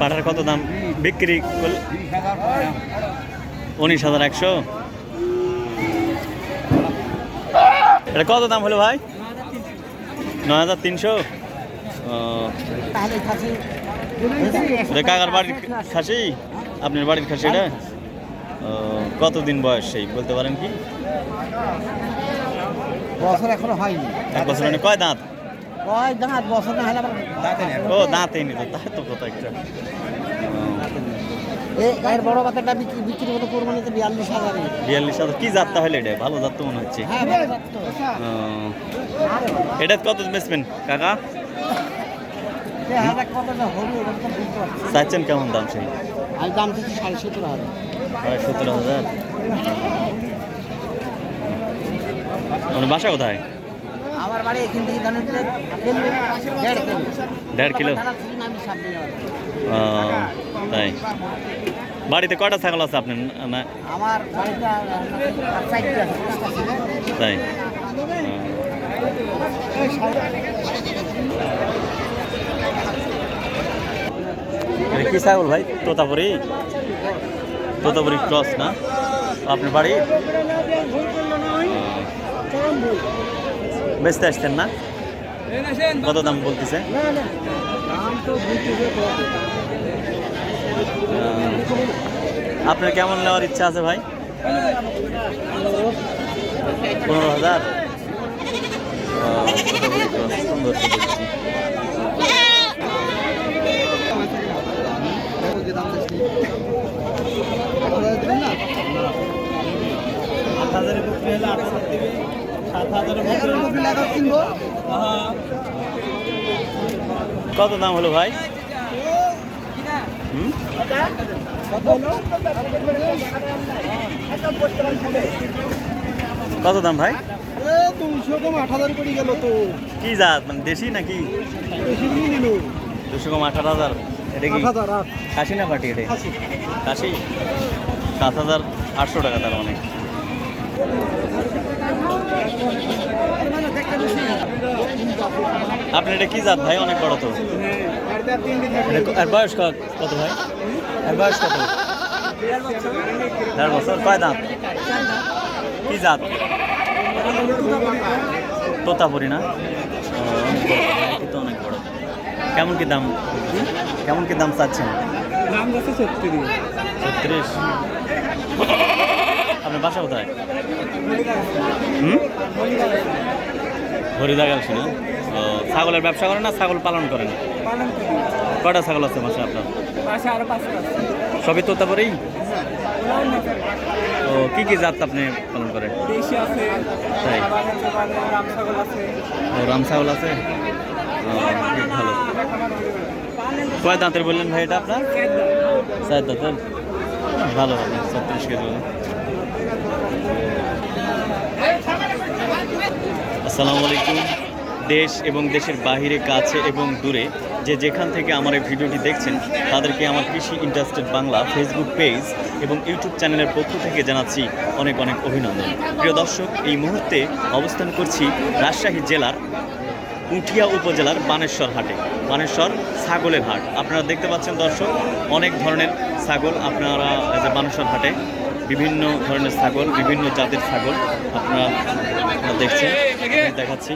পাঠার কত দাম? বিক্রি করলে? উনিশ হাজার একশো। এটা কত দাম হলো ভাই? নয় হাজার তিনশো? কাকার বাড়ির খাসি? আপনার বাড়ির খাসি এটা? কতদিন বয়স সেই বলতে পারেন কি? বছর এখনও হয়নি। এক বছর কয় দাঁত? কয় দাঁত বছর না হলে আবার দাঁতে ও নি তো তাই তো কথা একটা। এর বড় বাচ্চাটা বিক্রি বিক্রি করতে কোরবানিতে বিয়াল্লিশ হাজার। বিয়াল্লিশ হাজার কি এটা? ভালো জাত তো মনে হচ্ছে। হ্যাঁ এটা কত বেচবেন কাকা? চাচ্ছেন কেমন দাম সেই? আজ দাম থেকে সাড়ে সতেরো হাজার। সতেরো হাজার? মানে বাসা কোথায়? বাড়ি এখান থেকে কিলো, দেড় কিলো? তাই। বাড়িতে কয়টা ছাগল আছে আপনার? না? আমার। তাই। কি ছাগল ভাই? তোতাপুরি। তোতাপুরি ক্রস না? আপনার বাড়ি। বেচতে আসছেন না কত দাম বলতেছে আপনার কেমন নেওয়ার ইচ্ছা আছে ভাই পনেরো হাজার সুন্দর দেখছি। কত দাম হলো ভাই? কত দাম ভাই? দুশো কম আট হাজার করে গেল তো কি জাত? মানে দেশি নাকি? দুশো কম আঠারো হাজার। এটা কি আট আট। কাশি না পাটি এটা? কাশি সাত হাজার আটশো টাকা তার মানে। আপনি এটা কি জাত ভাই? অনেক বড় তো। আর বয়স কত ভাই? আর বয়স কত? দেড় বছর। কয় দাঁত? কি জাত? তোতাপুরি না? অনেক বড়। তো অনেক বড়। কেমন কি দাম? কেমন কি দাম চাচ্ছেন? দাম যাচ্ছে ছত্রিশ। ছত্রিশ। আপনার বাসা কোথায়? হুম? হরিদা গেল না? ও ছাগলের ব্যবসা করেন না ছাগল পালন করেন? কটা ছাগল আছে মাসে আপনার? সবই সবই তোতাপুরি? ও কি কি জাত আপনি পালন করেন? তাই? রাম ছাগল আছে। ও রাম ছাগল আছে? ভালো। কয় দাঁতের বললেন ভাই এটা আপনার? চার দাঁতের? ভালো ভালো ছত্রিশ কেজি। আসসালামু আলাইকুম। দেশ এবং দেশের বাহিরে, কাছে এবং দূরে যে যেখান থেকে আমার এই ভিডিওটি দেখছেন, তাদেরকে আমার কৃষি ইন্টারেস্টেড বাংলা ফেসবুক পেজ এবং ইউটিউব চ্যানেলের পক্ষ থেকে জানাচ্ছি অনেক অনেক অভিনন্দন। প্রিয় দর্শক, এই মুহূর্তে অবস্থান করছি রাজশাহী জেলার উঠিয়া উপজেলার বানেশ্বর হাটে। বানেশ্বর ছাগলের হাট। আপনারা দেখতে পাচ্ছেন দর্শক, অনেক ধরনের ছাগল আপনারা যে বানেশ্বর হাটে, বিভিন্ন ধরনের ছাগল, বিভিন্ন জাতের ছাগল আপনারা দেখছেন। দেখাচ্ছি।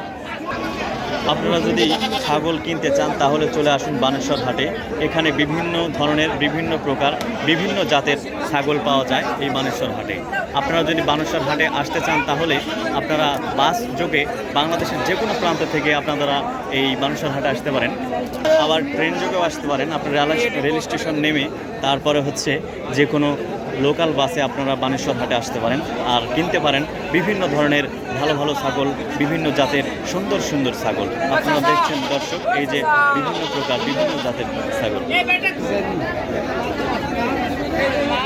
আপনারা যদি ছাগল কিনতে চান, তাহলে চলে আসুন বানেশ্বর হাটে। এখানে বিভিন্ন ধরনের, বিভিন্ন প্রকার, বিভিন্ন জাতের ছাগল পাওয়া যায় এই বানেশ্বর হাটে। আপনারা যদি বানেশ্বর হাটে আসতে চান, তাহলে আপনারা বাস যোগে বাংলাদেশের যে কোনো প্রান্ত থেকে আপনারা এই বানেশ্বর হাটে আসতে পারেন। আবার ট্রেন যোগেও আসতে পারেন। আপনার রেল স্টেশন নেমে তারপরে হচ্ছে যে কোনো লোকাল বাসে আপনারা বানেশ্বর হাটে আসতে পারেন আর কিনতে পারেন বিভিন্ন ধরনের ভালো ভালো ছাগল বিভিন্ন জাতের সুন্দর সুন্দর ছাগল। আপনারা দেখছেন দর্শক এই যে বিভিন্ন প্রকার বিভিন্ন জাতের ছাগল।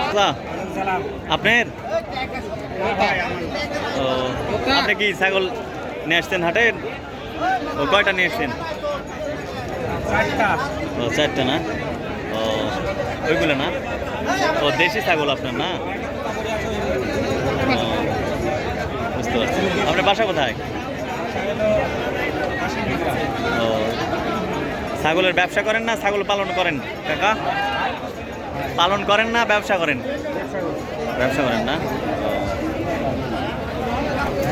আচ্ছা, আপনার? আপনি কি ছাগল নিয়ে আসছেন হাটে? ও কয়টা নিয়ে আসছেন? ও চারটা না? ও ওইগুলো না? ও দেশি ছাগল আপনার না? বুঝতে পারছি। আপনার বাসা কোথায়? ও ছাগলের ব্যবসা করেন না ছাগল পালন করেন? কাকা? পালন করেন না ব্যবসা করেন? ব্যবসা করেন না?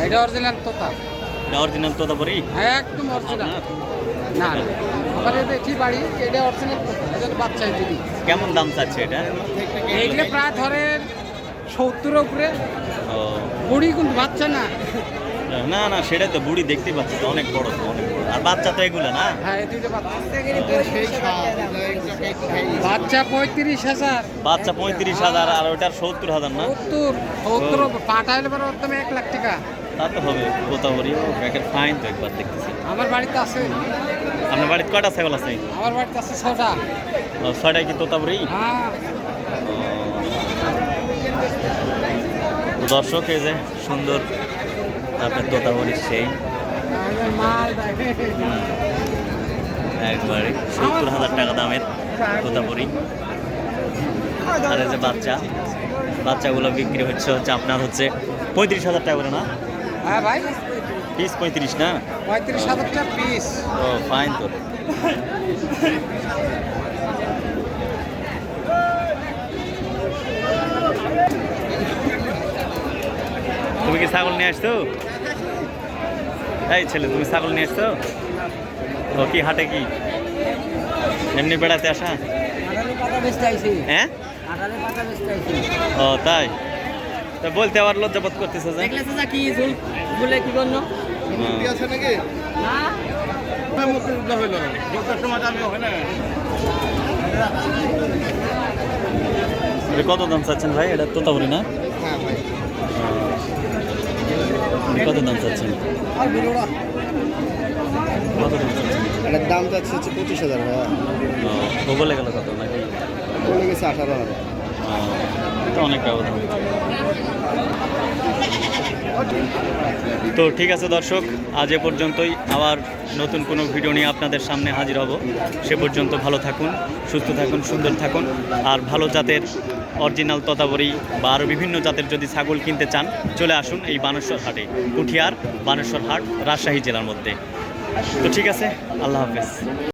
এটা অরিজিনাল তোতা। এটা অরিজিনাল তো তারপরে একদম অরিজিনাল না। বাড়ি এটা অরিজিনাল দিদি কেমন দাম চাচ্ছে এটা? এইগুলো প্রায় ধরেন সত্তরের উপরে। বুড়ি কিন্তু বাচ্চা না। না না সেটাই তো বুড়ি দেখতে পাচ্ছি তো অনেক বড় তো অনেক বড়। আর বাচ্চা তো এগুলো না? হ্যাঁ বাচ্চা। পঁয়ত্রিশ হাজার। বাচ্চা পঁয়ত্রিশ হাজার আর ওটার সত্তর হাজার না? সত্তর সত্তর পাঠাইলে পরে একদম এক লাখ টাকা। তা তো হবে কোথাও ব্যাকের ফাইন তো একবার দেখতেছি। আমার বাড়িতে আছে। আপনার বাড়িতে কয়টা ছাগল আছে? আমার বাড়িতে আছে ছটা ও, ছয়টায় কি তোতাবরি হ্যাঁ। দর্শক এই যে সুন্দর আপনার তোতাবরি সেই। দেয়। একবারে সত্তর হাজার টাকা দামের তোতাবরি আর এই যে বাচ্চা বাচ্চাগুলো বিক্রি হচ্ছে হচ্ছে আপনার হচ্ছে পঁয়ত্রিশ হাজার টাকা করে না? হ্যাঁ ভাই। পিস পঁয়ত্রিশ না? পঁয়ত্রিশ হাজার টাকা পিস। ও ফাইন তো। তুমি কি ছাগল নিয়ে আসতো এই ছেলে তুমি ছাগল নিয়ে আসছো? ও কি হাটে কি? এমনি বেড়াতে আসা? হ্যাঁ? ও তাই? তা বলতে আবার লজ্জাবোধ করতেছে কি যে এটা কত দাম চাচ্ছেন ভাই? এটা তোতাবরি না? এটা কত দাম চাচ্ছেন? কত দাম চাচ্ছেন? এটার দাম যাচ্ছে হচ্ছে পঁচিশ হাজার বলে গেল কত নাকি? বলে গেছে আঠারো হাজার। তো ঠিক আছে দর্শক, আজ এ পর্যন্তই। আবার নতুন কোনো ভিডিও নিয়ে আপনাদের সামনে হাজির হব। সে পর্যন্ত ভালো থাকুন, সুস্থ থাকুন, সুন্দর থাকুন। আর ভালো জাতের অরিজিনাল ততাবরি বা আরও বিভিন্ন জাতের যদি ছাগল কিনতে চান, চলে আসুন এই বানেশ্বর হাটে পুঠিয়ার বানেশ্বর হাট, রাজশাহী জেলার মধ্যে। তো ঠিক আছে, আল্লাহ হাফেজ।